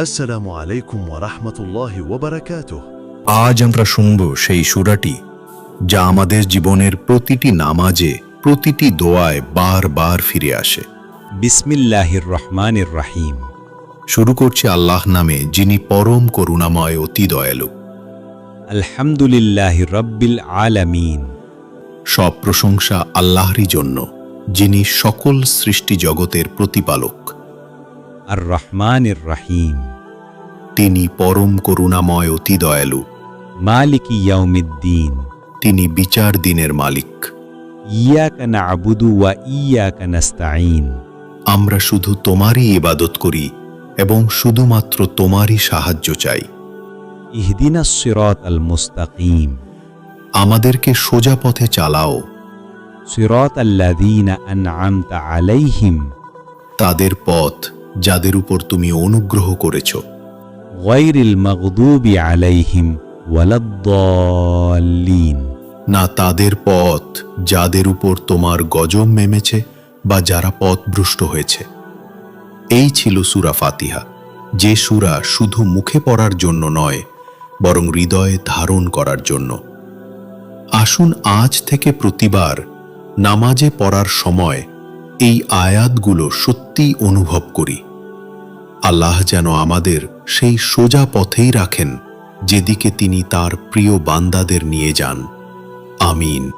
আসসালামু আলাইকুম ওরহমতুল্লাহ ওবরাকাতুহ আজ আমরা শুনব সেই সুরাটি যা আমাদের জীবনের প্রতিটি নামাজে প্রতিটি দোয়ায় বারবার ফিরে আসে। বিসমিল্লাহির রহমানির রাহিম। শুরু করছে আল্লাহ নামে যিনি পরম করুণাময় অতি দয়ালু। আলহামদুলিল্লাহ রব্বিল আলামিন। সব প্রশংসা আল্লাহরই জন্য যিনি সকল সৃষ্টি জগতের প্রতিপালক। আর রহমানির রাহিম। তিনি পরম করুণাময় অতি দয়ালু। মালিক ইয়াউমিদ্দিন। তিনি বিচার দিনের মালিক। ইয়াকা নাবুদু ওয়া ইয়াকা আমরা শুধু তোমারই ইবাদত করি এবং শুধুমাত্র তোমারই সাহায্য চাই। ইহদিনা সিরাত আল মুস্তাকিম। আমাদেরকে সোজা পথে চালাও। সিরাত আল্লাযীনা আন'আমতা আলাইহিম। তাদের পথ যাদের উপর তুমি অনুগ্রহ করেছ। গায়রিল মাগদুবি আলাইহিম ওয়ালাদ-দাল্লিন না তাদের পথ যাদের উপর তোমার গজম নেমেছে বা যারা পথভ্রষ্ট হয়েছে। এই ছিল সুরা ফাতিহা। যে সুরা শুধু মুখে পড়ার জন্য নয়, বরং হৃদয়ে ধারণ করার জন্য। আসুন আজ থেকে প্রতিবার নামাজে পড়ার সময় এই আয়াতগুলো সত্যি অনুভব করি। আল্লাহ যেন আমাদের সেই সোজা পথেই রাখেন যেদিকে তিনি তার প্রিয় বান্দাদের নিয়ে যান। আমিন।